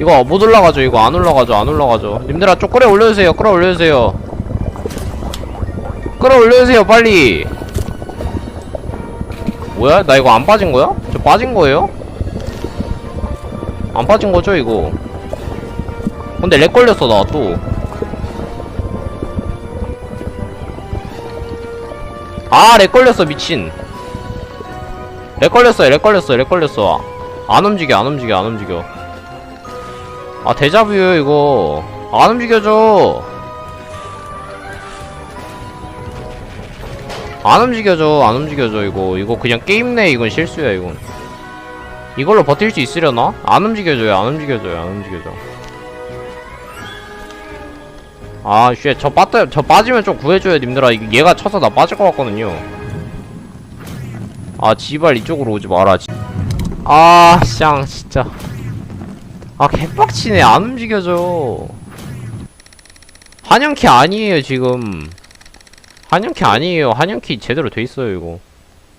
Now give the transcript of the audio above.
이거 못 올라가죠 이거 안 올라가죠 안 올라가죠 님들아 좀 끌어 올려주세요 끌어 올려주세요 끌어 올려주세요 빨리 뭐야 나 이거 안 빠진 거야? 저 빠진 거예요? 안 빠진 거죠 이거 근데 렉 걸렸어 나 또. 아, 렉 걸렸어, 미친. 렉 걸렸어, 렉 걸렸어, 렉 걸렸어. 안 움직여, 안 움직여, 안 움직여. 아, 데자뷰요, 이거. 안 움직여져. 안 움직여져, 안 움직여져, 이거. 이거 그냥 게임 내, 이건 실수야, 이건. 이걸로 버틸 수 있으려나? 안 움직여져요, 안 움직여져요, 안 움직여져. 아, 쉣, 저 빠져, 저 빠지면 좀 구해줘요, 님들아. 얘가 쳐서 나 빠질 것 같거든요. 아, 지발 이쪽으로 오지 마라. 지- 아, 쌍, 진짜. 아, 개빡치네. 안 움직여져. 한영키 아니에요, 지금. 한영키 아니에요. 한영키 제대로 돼 있어요, 이거.